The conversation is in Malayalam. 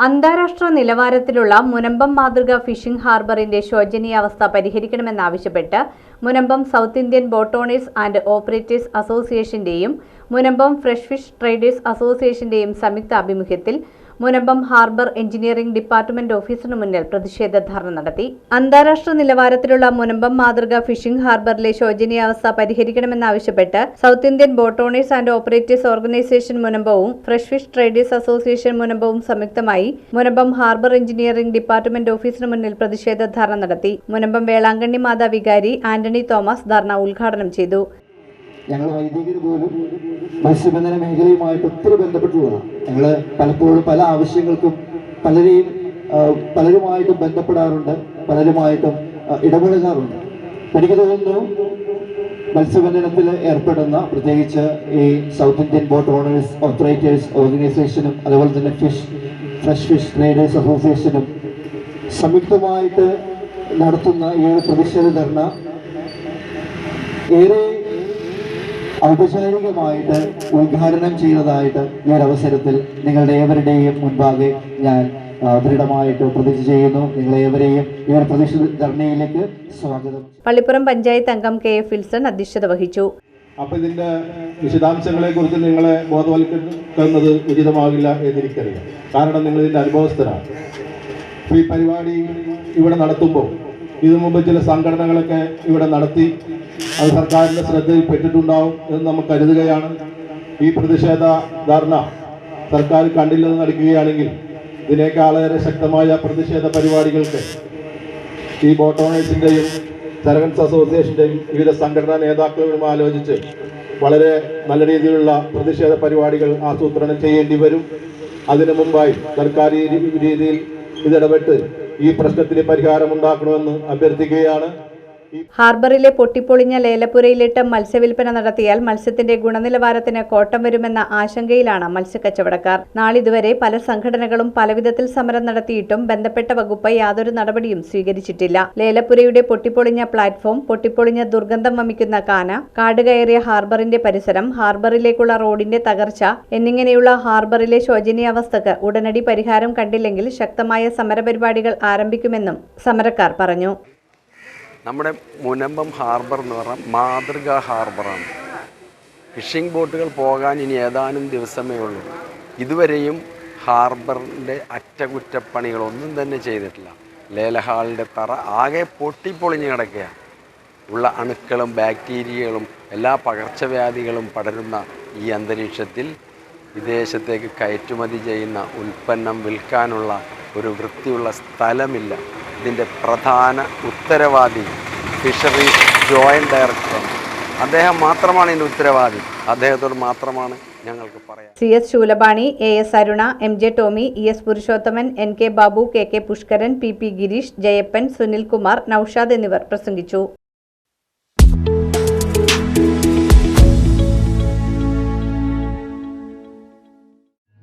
അന്താരാഷ്ട്ര നിലവാരത്തിലുള്ള മുനമ്പം മാതൃക ഫിഷിംഗ് ഹാർബറിന്റെ ശോചനീയാവസ്ഥ പരിഹരിക്കണമെന്നാവശ്യപ്പെട്ട് Munambam South Indian boat owners and operators അസോസിയേഷന്റെയും Munambam fresh fish traders അസോസിയേഷന്റെയും സംയുക്ത ആഭിമുഖ്യത്തിൽ മുനമ്പം ഹാർബർ എഞ്ചിനീയറിംഗ് ഡിപ്പാർട്ട്മെന്റ് ഓഫീസിനു മുന്നിൽ പ്രതിഷേധ ധർണ നടത്തി. അന്താരാഷ്ട്ര നിലവാരത്തിലുള്ള മുനമ്പം മാതൃക ഫിഷിംഗ് ഹാർബറിലെ ശോചനീയാവസ്ഥ പരിഹരിക്കണമെന്നാവശ്യപ്പെട്ട് South Indian boat owners and operators organisation മുനമ്പവും fresh fish traders association മുനമ്പവും സംയുക്തമായി മുനമ്പം ഹാർബർ എഞ്ചിനീയറിംഗ് ഡിപ്പാർട്ട്മെന്റ് ഓഫീസിനു മുന്നിൽ പ്രതിഷേധ ധർണ നടത്തി. മുനമ്പം വേളാങ്കണ്ണി മാതാ വികാരി ആന്റണി തോമസ് ധർണ ഉദ്ഘാടനം ചെയ്തു. ഞങ്ങൾ വൈദികർ പോലും മത്സ്യബന്ധന മേഖലയുമായിട്ട് ഒത്തിരി ബന്ധപ്പെട്ടുള്ളതാണ്. ഞങ്ങൾ പലപ്പോഴും പല ആവശ്യങ്ങൾക്കും പലരെയും പലരുമായിട്ടും ബന്ധപ്പെടാറുണ്ട് പലരുമായിട്ടും ഇടപെടുകാറുണ്ട് എനിക്ക് തോന്നുന്നു മത്സ്യബന്ധനത്തിൽ ഏർപ്പെടുന്ന പ്രത്യേകിച്ച് ഈ South Indian boat owners operators ഓർഗനൈസേഷനും അതുപോലെ തന്നെ ഫിഷ് ഫ്രഷ് ഫിഷ് ട്രേഡേഴ്സ് അസോസിയേഷനും സംയുക്തമായിട്ട് നടത്തുന്ന ഈ ഒരു പ്രതിഷേധ ധർണ ഏറെ ഔപചാരികമായിട്ട് ഉദ്ഘാടനം ചെയ്തതായിട്ട് ഈ ഒരു അവസരത്തിൽ നിങ്ങളുടെ ഏവരുടെയും മുൻപാകെ ഞാൻ ദൃഢമായിട്ട് പ്രതിജ്ഞ ചെയ്യുന്നു. നിങ്ങളേവരെയും ഈ ഒരു ധർണയിലേക്ക് സ്വാഗതം. പള്ളിപ്പുറം പഞ്ചായത്ത് അംഗം കെ എഫ് ഫിൽസൺ അധ്യക്ഷത വഹിച്ചു. അപ്പൊ ഇതിന്റെ വിശദാംശങ്ങളെ കുറിച്ച് നിങ്ങളെ ബോധവൽക്കരിക്കുന്നത് ഉചിതമാകില്ല എന്നിരിക്കറിയാം കാരണം നിങ്ങൾ ഇതിന്റെ അനുഭവസ്ഥരാണ്. അപ്പൊ ഈ പരിപാടി ഇവിടെ നടത്തുമ്പോൾ ഇതിനു മുമ്പ് ചില സംഘടനകളൊക്കെ ഇവിടെ നടത്തി അത് സർക്കാരിന്റെ ശ്രദ്ധയിൽ പെട്ടിട്ടുണ്ടാവും എന്ന് നമ്മൾ കരുതുകയാണ്. ഈ പ്രതിഷേധ ധർണ സർക്കാർ കണ്ടില്ലെന്ന് നടക്കുകയാണെങ്കിൽ ഇതിനേക്കാളേറെ ശക്തമായ പ്രതിഷേധ പരിപാടികൾക്ക് ഈ ബോട്ടോണേഴ്സിന്റെയും സെർവൻസ് അസോസിയേഷന്റെയും വിവിധ സംഘടനാ നേതാക്കളും ആലോചിച്ച് വളരെ നല്ല രീതിയിലുള്ള പ്രതിഷേധ പരിപാടികൾ ആസൂത്രണം ചെയ്യേണ്ടി വരും. അതിനു മുമ്പായി സർക്കാർ ഈ രീതിയിൽ ഇതിടപെട്ട് ഈ പ്രശ്നത്തിന് പരിഹാരമുണ്ടാക്കണമെന്ന് അഭ്യർത്ഥിക്കുകയാണ്. ഹാർബറിലെ പൊട്ടിപ്പൊളിഞ്ഞ ലേലപ്പുരയിലിട്ട് മത്സ്യവില്പന നടത്തിയാൽ മത്സ്യത്തിന്റെ ഗുണനിലവാരത്തിന് കോട്ടം വരുമെന്ന ആശങ്കയിലാണ് മത്സ്യക്കച്ചവടക്കാർ. നാളിതുവരെ പല സംഘടനകളും പലവിധത്തിൽ സമരം നടത്തിയിട്ടും ബന്ധപ്പെട്ട വകുപ്പ് യാതൊരു നടപടിയും സ്വീകരിച്ചിട്ടില്ല. ലേലപ്പുരയുടെ പൊട്ടിപ്പൊളിഞ്ഞ പ്ലാറ്റ്ഫോം പൊട്ടിപ്പൊളിഞ്ഞ ദുർഗന്ധം വമിക്കുന്ന കാന കാടുകയറിയ ഹാർബറിന്റെ പരിസരം ഹാർബറിലേക്കുള്ള റോഡിന്റെ തകർച്ച എന്നിങ്ങനെയുള്ള ഹാർബറിലെ ശോചനീയാവസ്ഥക്ക് ഉടനടി പരിഹാരം കണ്ടില്ലെങ്കിൽ ശക്തമായ സമരപരിപാടികൾ ആരംഭിക്കുമെന്നും സമരക്കാർ പറഞ്ഞു. നമ്മുടെ മുനമ്പം ഹാർബർ എന്ന് പറഞ്ഞാൽ മാതൃകാ ഹാർബറാണ് ഫിഷിംഗ് ബോട്ടുകൾ പോകാൻ ഇനി ഏതാനും ദിവസമേ ഉള്ളൂ. ഇതുവരെയും ഹാർബറിന്റെ അറ്റകുറ്റപ്പണികളൊന്നും തന്നെ ചെയ്തിട്ടില്ല. ലേലഹാളിന്റെ തറ ആകെ പൊട്ടിപ്പൊളിഞ്ഞ് കിടക്കുകയാണ്. ഉള്ള അണുക്കളും ബാക്ടീരിയകളും എല്ലാ പകർച്ചവ്യാധികളും പടരുന്ന ഈ അന്തരീക്ഷത്തിൽ വിദേശത്തേക്ക് കയറ്റുമതി ചെയ്യുന്ന ഉൽപ്പന്നം വിൽക്കാനുള്ള ഒരു വൃത്തിയുള്ള സ്ഥലമില്ല. ഇതിന്റെ പ്രധാന ഉത്തരവാദി ഫിഷറീസ് ജോയിന്റ് ഡയറക്ടർ അദ്ദേഹം മാത്രമാണ് ഇതിന്റെ ഉത്തരവാദി. അദ്ദേഹത്തോട് മാത്രമാണ് ഞങ്ങൾക്ക് പറയാം C S Shoolapani A S Aruna M J Tomy E S Purushothaman N K Babu K K Pushkaran P P Girish Jayappan Sunilkumar Noushad എന്നിവർ പ്രസംഗിച്ചു.